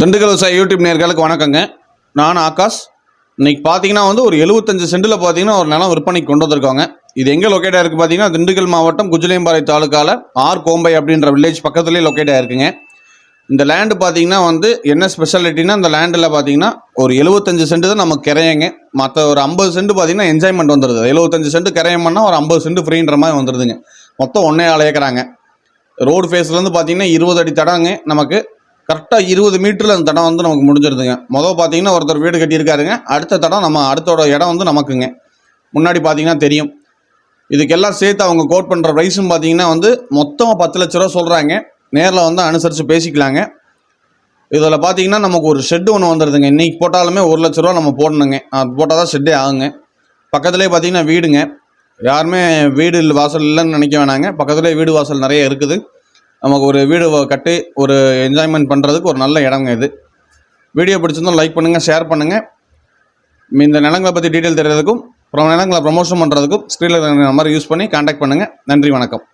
திண்டுக்கல் விவசாய யூடியூப் நேர்களுக்கு வணக்கங்க. நான் ஆகாஷ். இன்னைக்கு பார்த்தீங்கன்னா வந்து ஒரு எழுபத்தஞ்சு சென்டில் பார்த்தீங்கன்னா ஒரு நிலம் விற்பனைக்கு கொண்டு வந்திருக்காங்க. இது எங்கே லொக்கேட் ஆயிருக்கு பார்த்தீங்கன்னா திண்டுக்கல் மாவட்டம் குஜிலியம்பாறை தாலுக்காவில் ஆர் கோம்பை அப்படின்ற வில்லேஜ் பக்கத்துலேயே லொக்கேட் ஆயிருக்குங்க இந்த லேண்டு பார்த்தீங்கன்னா வந்து என்ன ஸ்பெஷாலிட்டினா இந்த லேண்டில் பார்த்தீங்கன்னா ஒரு எழுபத்தஞ்சு சென்ட் தான் நமக்கு கிரையங்க. மற்ற ஒரு ஐம்பது சென்ட் பார்த்தீங்கன்னா என்ஜாய்மெண்ட் வந்துடுது எழுபத்தஞ்சு சென்ட் கிரையம் பண்ணால் ஒரு ஐம்பது சென்ட் ஃப்ரீன்ற மாதிரி வந்துடுதுங்க மொத்தம் ஒன்றே ஆள் ஏக்கறாங்க ரோடு ஃபேஸ்லேருந்து பார்த்தீங்கன்னா இருபது அடி தடங்க நமக்கு கரெக்டாக இருபது மீட்டரில் அந்த தடம் வந்து நமக்கு முடிஞ்சிருதுங்க. மொதல் பார்த்தீங்கன்னா ஒருத்தர் வீடு கட்டியிருக்காருங்க. அடுத்த தடம் நம்ம அடுத்தோட இடம் வந்து நமக்குங்க. முன்னாடி பார்த்தீங்கன்னா தெரியும். இதுக்கெல்லாம் சேர்த்து அவங்க கோட் பண்ணுற ப்ரைஸும் பார்த்தீங்கன்னா வந்து மொத்தம் பத்து லட்ச ரூபா சொல்கிறாங்க நேரில் வந்து அனுசரித்து பேசிக்கலாங்க. இதில் பார்த்தீங்கன்னா நமக்கு ஒரு ஷெட்டு ஒன்று வந்துடுதுங்க இன்றைக்கி போட்டாலுமே ஒரு லட்ச ரூபா நம்ம போடணுங்க. அது போட்டால் தான் ஷெட்டே ஆகுங்க. பக்கத்துலேயே பார்த்தீங்கன்னா வீடுங்க. யாருமே வீடு இல்லை வாசல் இல்லைன்னு நினைக்க வேணாங்க. பக்கத்துலேயே வீடு வாசல் நிறைய இருக்குது. நமக்கு ஒரு வீடு கட்டி ஒரு என்ஜாய்மெண்ட் பண்ணுறதுக்கு ஒரு நல்ல இடங்க இது. வீடியோ பிடிச்சிருந்தோம் லைக் பண்ணுங்கள் ஷேர் பண்ணுங்கள் இந்த நிலங்களை பற்றி டீட்டெயில் தெரியறதுக்கும் அப்புறம் நிலங்களை ப்ரமோஷன் பண்ணுறதுக்கும் ஸ்க்ரீனில் மாதிரி யூஸ் பண்ணி காண்டாக்ட் பண்ணுங்கள் நன்றி வணக்கம்.